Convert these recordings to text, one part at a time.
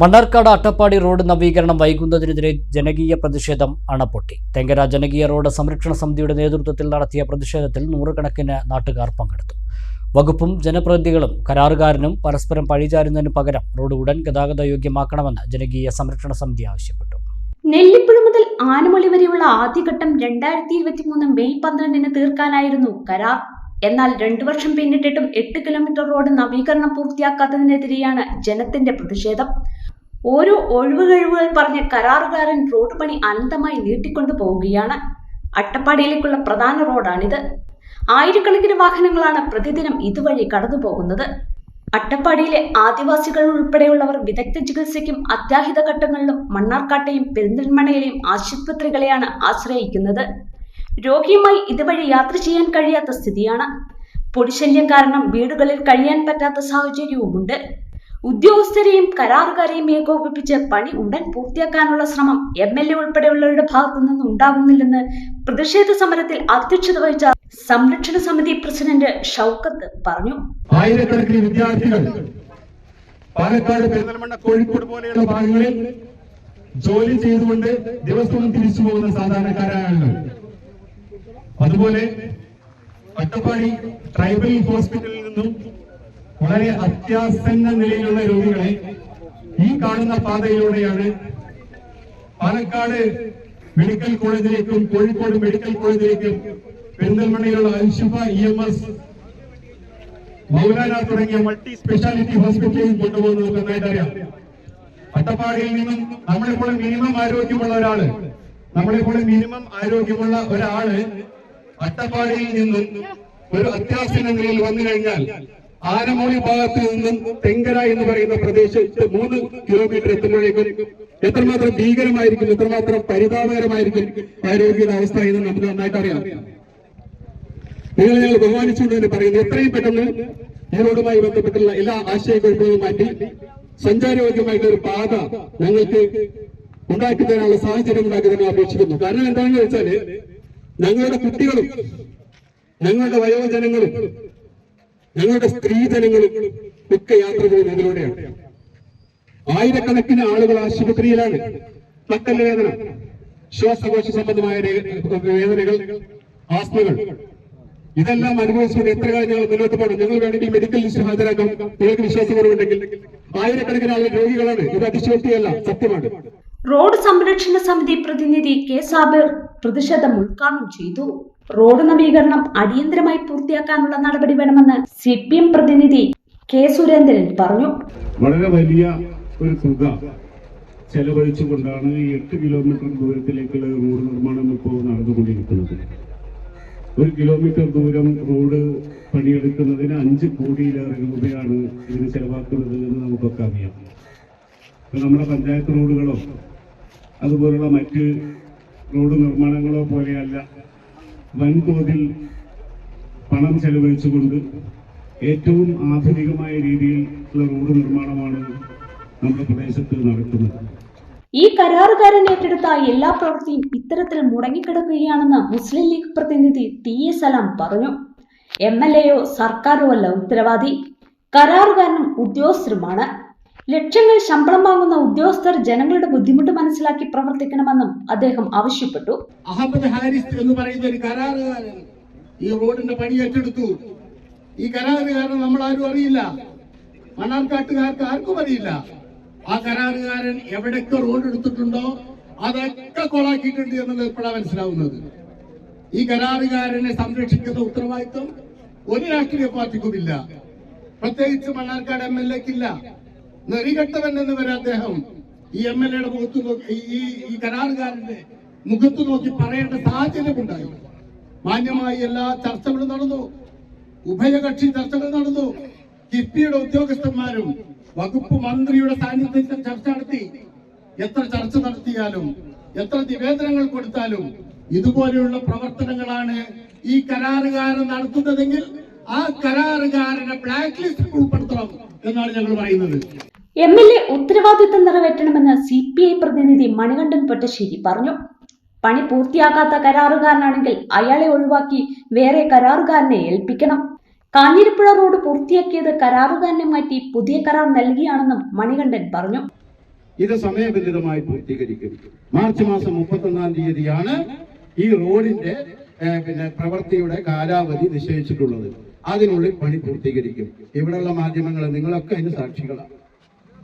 Mannarkkad Attappadi road നവീകരണം വൈകുന്നതിനെതിരെ ജനകീയ പ്രതിഷേധം അണപൊട്ടി. തെങ്കര ജനകീയ റോഡ് സംരക്ഷണ സമിതിയുടെ നേതൃത്വത്തിൽ നടത്തിയ പ്രതിഷേധത്തിൽ നൂറുകണക്കിന് നാട്ടുകാർ പങ്കെടുത്തു. വകുപ്പും ജനപ്രതിനിധികളും കരാറുകാരനും പരസ്പരം പഴിചാരുന്നതിന് പകരം റോഡ് ഉടൻ ഗതാഗത യോഗ്യമാക്കണമെന്ന് ജനകീയ സംരക്ഷണ സമിതി ആവശ്യപ്പെട്ടു. നെല്ലിപ്പുഴ മുതൽ ആനമൊളി വരെയുള്ള ആദ്യഘട്ടം രണ്ടായിരത്തി ഇരുപത്തി മൂന്ന് മെയ് പന്ത്രണ്ടിന് തീർക്കാനായിരുന്നു കരാർ. എന്നാൽ രണ്ടു വർഷം പിന്നിട്ടിട്ടും എട്ട് കിലോമീറ്റർ റോഡ് നവീകരണം പൂർത്തിയാക്കാത്തതിനെതിരെയാണ് ജനത്തിന്റെ പ്രതിഷേധം. ഓരോ ഒഴിവ് കഴിവുകൾ പറഞ്ഞ കരാറുകാരൻ റോഡ് പണി അനന്തമായി നീട്ടിക്കൊണ്ടു പോവുകയാണ്. അട്ടപ്പാടിയിലേക്കുള്ള പ്രധാന റോഡാണിത്. ആയിരക്കണക്കിന് വാഹനങ്ങളാണ് പ്രതിദിനം ഇതുവഴി കടന്നു പോകുന്നത് അട്ടപ്പാടിയിലെ ആദിവാസികൾ ഉൾപ്പെടെയുള്ളവർ വിദഗ്ധ ചികിത്സയ്ക്കും അത്യാഹിത ഘട്ടങ്ങളിലും മണ്ണാർക്കാട്ടെയും പെരിന്തൽമണയിലെയും ആശുപത്രികളെയാണ് ആശ്രയിക്കുന്നത്. രോഗിയുമായി ഇതുവഴി യാത്ര ചെയ്യാൻ കഴിയാത്ത സ്ഥിതിയാണ്. പൊടിശല്യം കാരണം വീടുകളിൽ കഴിയാൻ പറ്റാത്ത സാഹചര്യവുമുണ്ട്. ഉദ്യോഗസ്ഥരെയും കരാറുകാരെയും ഏകോപിപ്പിച്ച് പണി ഉടൻ പൂർത്തിയാക്കാനുള്ള ശ്രമം എം എൽ എ ഉൾപ്പെടെയുള്ളവരുടെ ഭാഗത്തു നിന്ന് ഉണ്ടാകുന്നില്ലെന്ന് പ്രതിഷേധ സമരത്തിൽ അധ്യക്ഷത വഹിച്ച സംരക്ഷണ സമിതി പ്രസിഡന്റ് ഷൗക്കത്ത് പറഞ്ഞു. ആയിരക്കണക്കിന് വിദ്യാർത്ഥികൾ പാലക്കാട് പെരിന്തൽമണ്ണ കോഴിക്കോട് പോലെയുള്ള ഭാഗങ്ങളിൽ ജോലി ചെയ്തുകൊണ്ട് ദിവസവും തിരിച്ചു പോകുന്ന സാധാരണക്കാരായ ആളുകൾ അതുപോലെ അട്ടപ്പാടി ട്രൈബൽ ഹോസ്പിറ്റലിൽ നിന്നും വളരെ അത്യാസന്ന നിലയിലുള്ള രോഗികളെ ഈ കാണുന്ന പാതയിലൂടെയാണ് പാലക്കാട് മെഡിക്കൽ കോളേജിലേക്കും കോഴിക്കോട് മെഡിക്കൽ കോളേജിലേക്കും പെരിന്തൽമണ്ണയിലുള്ള Alshifa E M S Moulana തുടങ്ങിയ മൾട്ടി സ്പെഷ്യാലിറ്റി ഹോസ്പിറ്റലിൽ കൊണ്ടുപോകുന്നത് നന്നായിട്ട് അറിയാം. അട്ടപ്പാടിയിൽ നിന്നും നമ്മളിപ്പോൾ മിനിമം ആരോഗ്യമുള്ള ഒരാൾ നമ്മളിപ്പോൾ മിനിമം ആരോഗ്യമുള്ള ഒരാൾ അട്ടപ്പാടിയിൽ നിന്നും ഒരു അത്യാസന്ന നിലയിൽ വന്നു കഴിഞ്ഞാൽ ആനമൂളി ഭാഗത്ത് നിന്നും തെങ്കര എന്ന് പറയുന്ന പ്രദേശത്ത് മൂന്ന് കിലോമീറ്റർ എത്തുമ്പോഴേക്കും എത്രമാത്രം ഭീകരമായിരിക്കും എത്രമാത്രം പരിതാപകരമായിരിക്കും ആരോഗ്യയുടെ അവസ്ഥ എന്ന് നമുക്ക് നന്നായിട്ട് അറിയാം. നിങ്ങൾ ഞങ്ങൾ ബഹുമാനിച്ചുകൊണ്ട് തന്നെ പറയുന്നു എത്രയും പെട്ടെന്ന് റോഡുമായി ബന്ധപ്പെട്ടുള്ള എല്ലാ ആശയക്കുഴപ്പങ്ങളും മാറ്റി സഞ്ചാരയോഗ്യമായിട്ടുള്ള ഒരു പാത ഞങ്ങൾക്ക് ഉണ്ടാക്കി തരാനുള്ള സാഹചര്യം ഉണ്ടാക്കി തന്നെ അപേക്ഷിക്കുന്നു. കാരണം എന്താണെന്ന് വെച്ചാൽ ഞങ്ങളുടെ കുട്ടികളും ഞങ്ങളുടെ വയോജനങ്ങളും ഞങ്ങളുടെ സ്ത്രീജനങ്ങളും ഒക്കെ യാത്ര പോകുന്നത് ഇതിലൂടെയാണ്. ആയിരക്കണക്കിന് ആളുകൾ ആശുപത്രിയിലാണ്. നട്ടൽ വേദന ശ്വാസകോശ സംബന്ധമായ വേദനകൾ ആസ്മകൾ. ഇതെല്ലാം അനുഭവിച്ചുകൊണ്ട് എത്ര കാലം ഞങ്ങൾ മുന്നോട്ട് പോകണം? ഞങ്ങൾ വേണമെങ്കിൽ മെഡിക്കൽ ലിസ്റ്റ് ഹാജരാക്കാം. നിങ്ങൾക്ക് വിശ്വാസക്കുറവുണ്ടെങ്കിൽ ആയിരക്കണക്കിന് ആളുകൾ രോഗികളാണ്. ഇത് അതിശയോക്തിയല്ല സത്യമാണ്. റോഡ് സംരക്ഷണ സമിതി പ്രതിനിധി കെ. സാബിർ പ്രതിഷേധം ഉദ്ഘാടനം ചെയ്തു. റോഡ് നവീകരണം അടിയന്തരമായി പൂർത്തിയാക്കാനുള്ള നടപടി വേണമെന്ന് സി പി എം പ്രതിനിധി കെ സുരേന്ദ്രൻ പറഞ്ഞു. വളരെ വലിയ ഒരു തുക ചെലവഴിച്ചുകൊണ്ടാണ് ഈ എട്ട് കിലോമീറ്റർ ദൂരത്തിലേക്കുള്ള റോഡ് നിർമ്മാണം ഇപ്പോൾ നടന്നുകൊണ്ടിരിക്കുന്നത്. ഒരു കിലോമീറ്റർ ദൂരം റോഡ് പണിയെടുക്കുന്നതിന് അഞ്ച് കോടിയിലേറെ രൂപയാണ് ഇതിന് ചെലവാക്കുന്നത് എന്ന് നമുക്കൊക്കെ അറിയാം. നമ്മുടെ പഞ്ചായത്ത് റോഡുകളോ അതുപോലുള്ള മറ്റ് റോഡ് നിർമ്മാണങ്ങളോ പോലെയല്ല വൻതോതിൽ പണം ചെലവഴിച്ചുകൊണ്ട് ഏറ്റവും ആധുനികമായ രീതിയിലുള്ള റോഡ് നിർമ്മാണമാണ് നമ്മുടെ പ്രദേശത്ത് നടക്കുന്നത്. ഈ കരാറുകാരൻ ഏറ്റെടുത്ത എല്ലാ പ്രവൃത്തിയും ഇത്തരത്തിൽ മുടങ്ങിക്കിടക്കുകയാണെന്ന് മുസ്ലിം ലീഗ് പ്രതിനിധി ടി എ സലാം പറഞ്ഞു. എം എൽ എയോ സർക്കാരോ അല്ല ഉത്തരവാദി. കരാറുകാരനും ഉദ്യോഗസ്ഥരുമാണ്. ലക്ഷങ്ങൾ ശമ്പളം വാങ്ങുന്ന ഉദ്യോഗസ്ഥർ ജനങ്ങളുടെ ബുദ്ധിമുട്ട് മനസ്സിലാക്കി പ്രവർത്തിക്കണമെന്നും അദ്ദേഹം ആവശ്യപ്പെട്ടു. അഹമ്മദ് ഹാരിസ് എന്ന് പറയുന്ന ഒരു കരാറുകാരൻ ഈ റോഡിന്റെ പണി ഏറ്റെടുത്തു. ഈ കരാറുകാരൻ നമ്മൾ ആരും അറിയില്ല. മണ്ണാർക്കാട്ടുകാർക്ക് ആർക്കും അറിയില്ല. ആ കരാറുകാരൻ എവിടൊക്കെ റോഡ് എടുത്തിട്ടുണ്ടോ അതൊക്കെ കൊളാക്കിയിട്ടുണ്ട് എന്നുള്ളത് ഇപ്പോഴാണ് മനസ്സിലാവുന്നത്. ഈ കരാറുകാരനെ സംരക്ഷിക്കുന്ന ഉത്തരവാദിത്വം ഒരു രാഷ്ട്രീയ പാർട്ടിക്കുമില്ല. പ്രത്യേകിച്ച് മണ്ണാർക്കാട് എം എൽ എക്കില്ല. നെറികെട്ടവൻ എന്ന് വരെ അദ്ദേഹം ഈ എം എൽ എയുടെ മുഖത്ത് നോക്കി ഈ ഈ കരാറുകാരന്റെ മുഖത്ത് നോക്കി പറയേണ്ട സാഹചര്യമുണ്ടായി. മാന്യമായി എല്ലാ ചർച്ചകളും നടന്നു. ഉഭയകക്ഷി ചർച്ചകൾ നടന്നു. കിഫ്ബിയുടെ ഉദ്യോഗസ്ഥന്മാരും വകുപ്പ് മന്ത്രിയുടെ സാന്നിധ്യത്തിൽ ചർച്ച നടത്തി. എത്ര ചർച്ച നടത്തിയാലും എത്ര നിവേദനങ്ങൾ കൊടുത്താലും ഇതുപോലെയുള്ള പ്രവർത്തനങ്ങളാണ് ഈ കരാറുകാരൻ നടത്തുന്നതെങ്കിൽ ആ കരാറുകാരനെ ബ്ലാക്ക് ലിസ്റ്റിൽ ഉൾപ്പെടുത്തണം എന്നാണ് ഞങ്ങൾ പറയുന്നത്. എം എൽ എ ഉത്തരവാദിത്തം നിറവേറ്റണമെന്ന് സി പി ഐ പ്രതിനിധി മണികണ്ഠൻ പൊറ്റശ്ശേരി പറഞ്ഞു. പണി പൂർത്തിയാക്കാത്ത കരാറുകാരനാണെങ്കിൽ അയാളെ ഒഴിവാക്കി വേറെ കരാറുകാരനെ ഏൽപ്പിക്കണം. കാഞ്ഞിരപ്പുഴ റോഡ് പൂർത്തിയാക്കിയത് കരാറുകാരനെ മാറ്റി പുതിയ കരാർ നൽകിയാണെന്നും മണികണ്ഠൻ പറഞ്ഞു. ഇത് സമയബന്ധിതമായി പൂർത്തീകരിക്കും. മാർച്ച് മാസം മുപ്പത്തൊന്നാം തീയതിയാണ് ഈ റോഡിന്റെ പിന്നെ പ്രവൃത്തിയുടെ കാലാവധി നിശ്ചയിച്ചിട്ടുള്ളത്. അതിനുള്ളിൽ പണി പൂർത്തീകരിക്കും. ഇവിടെയുള്ള മാധ്യമങ്ങൾ നിങ്ങളൊക്കെ അതിന് സാക്ഷികളാണ്.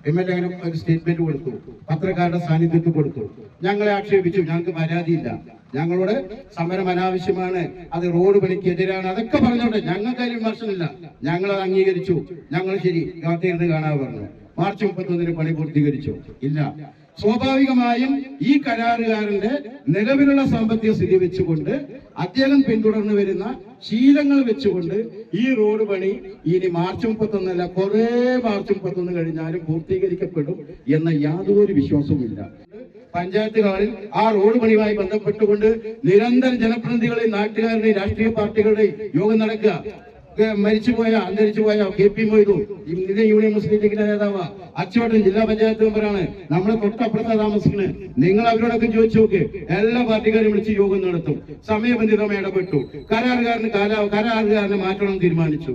എം എൽ എ ഒരു സ്റ്റേറ്റ്മെന്റ് കൊടുത്തു. പത്രക്കാരുടെ സാന്നിധ്യത്തിൽ കൊടുത്തു. ഞങ്ങളെ ആക്ഷേപിച്ചു. ഞങ്ങൾക്ക് പരാതിയില്ല. ഞങ്ങളോട് സമരം അനാവശ്യമാണ്. അത് റോഡ് പണിക്ക് എതിരാണ്. അതൊക്കെ പറഞ്ഞോട്ടെ ഞങ്ങൾക്ക് അതിൽ വിമർശനമില്ല. ഞങ്ങൾ അത് അംഗീകരിച്ചു. ഞങ്ങൾ ശരി. കാത്തിരുന്ന് കാണാൻ പറഞ്ഞു. മാർച്ച് മുപ്പത്തൊന്നിന് പണി പൂർത്തീകരിച്ചു. ഇല്ല. സ്വാഭാവികമായും ഈ കരാറുകാരന്റെ നിലവിലുള്ള സാമ്പത്തിക സ്ഥിതി വെച്ചുകൊണ്ട് അദ്ദേഹം പിന്തുടർന്നു വരുന്ന ശീലങ്ങൾ വെച്ചുകൊണ്ട് ഈ റോഡ് പണി ഇനി മാർച്ച് മുപ്പത്തൊന്നല്ല കുറെ മാർച്ച് മുപ്പത്തൊന്ന് കഴിഞ്ഞാലും പൂർത്തീകരിക്കപ്പെടും എന്ന യാതൊരു വിശ്വാസവുമില്ല. പഞ്ചായത്ത് ഹാളിൽ ആ റോഡ് പണിയുമായി ബന്ധപ്പെട്ടുകൊണ്ട് നിരന്തരം ജനപ്രതിനിധികളെയും നാട്ടുകാരുടെയും രാഷ്ട്രീയ പാർട്ടികളുടെയും യോഗം നടക്കുക. മരിച്ചുപോയ അന്തരിച്ചുപോയ K P Moidu Indian union മുസ്ലിം ലീഗിന്റെ നേതാവ്. അച്ചുവട്ടം ജില്ലാ പഞ്ചായത്ത് മെമ്പറാണ്. നമ്മളെ തൊട്ടപ്പുറത്ത് താമസിക്കുന്നത് നിങ്ങൾ അവരോടൊക്കെ ചോദിച്ചു നോക്ക്. എല്ലാ പാർട്ടിക്കാരും വിളിച്ച് യോഗം നടത്തും. സമയബന്ധിതമായി ഇടപെട്ടു. കരാറുകാരന് കാലാ കരാറുകാരനെ മാറ്റണം തീരുമാനിച്ചു.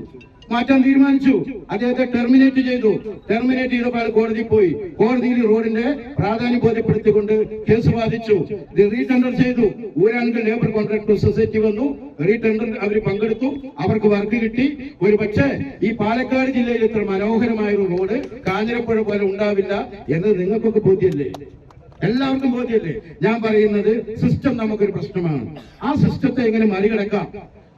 മാറ്റാൻ തീരുമാനിച്ചു. അദ്ദേഹത്തെ ടെർമിനേറ്റ് ചെയ്തു. ടെർമിനേറ്റ് ചെയ്തപ്പോൾ കോടതി പോയി. കോടതിയിൽ റോഡിന്റെ പ്രാധാന്യം ബോധ്യപ്പെടുത്തിക്കൊണ്ട് കേസ് ബാധിച്ചു ഇത് റീടെൻഡർ ചെയ്തു. ഊരാണെങ്കിൽ ലേബർ കോൺട്രാക്ട് സൊസൈറ്റി വന്നു. റീടെൻഡർ അവർ പങ്കെടുത്തു. അവർക്ക് വർക്ക് കിട്ടി. ഒരു പക്ഷേ ഈ പാലക്കാട് ജില്ലയിൽ ഇത്ര മനോഹരമായ ഒരു റോഡ് കാഞ്ഞിരപ്പുഴ പോലെ ഉണ്ടാവില്ല എന്ന് നിങ്ങൾക്കൊക്കെ ബോധ്യമല്ലേ എല്ലാവർക്കും ബോധ്യല്ലേ? ഞാൻ പറയുന്നത് സിസ്റ്റം നമുക്കൊരു പ്രശ്നമാണ്. ആ സിസ്റ്റത്തെ എങ്ങനെ മറികടക്കാം?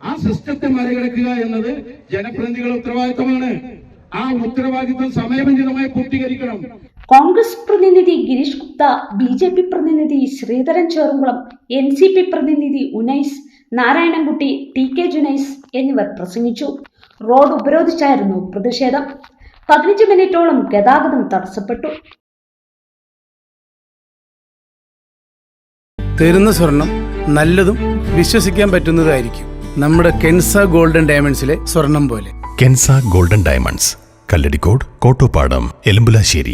ആ സിസ്റ്റത്തെ മറികടക്കുക എന്നത് ജനപ്രതിനിധികളുടെ ഉത്തരവാദിത്തമാണ്. ആ ഉത്തരവാദിത്വം സമയബന്ധിതമായി പൂർത്തീകരിക്കണം. കോൺഗ്രസ് പ്രതിനിധി Girish Gupta B J P പ്രതിനിധി Sreedharan Chermulam N C P പ്രതിനിധി ഉനൈസ് നാരായണൻകുട്ടി ടി കെ ജുനൈസ് എന്നിവർ പ്രസംഗിച്ചു. റോഡ് ഉപരോധിച്ചായിരുന്നു പ്രതിഷേധം. പതിനഞ്ച് മിനിറ്റോളം ഗതാഗതം തടസ്സപ്പെട്ടു. തരുന്ന സ്വർണം നല്ലതും വിശ്വസിക്കാൻ പറ്റുന്നതായിരിക്കും. നമ്മുടെ കെൻസ ഗോൾഡൻ ഡയമണ്ട്സിലെ സ്വർണം പോലെ. Kensa golden diamonds Kalladikode Kottopadam Elambulassery.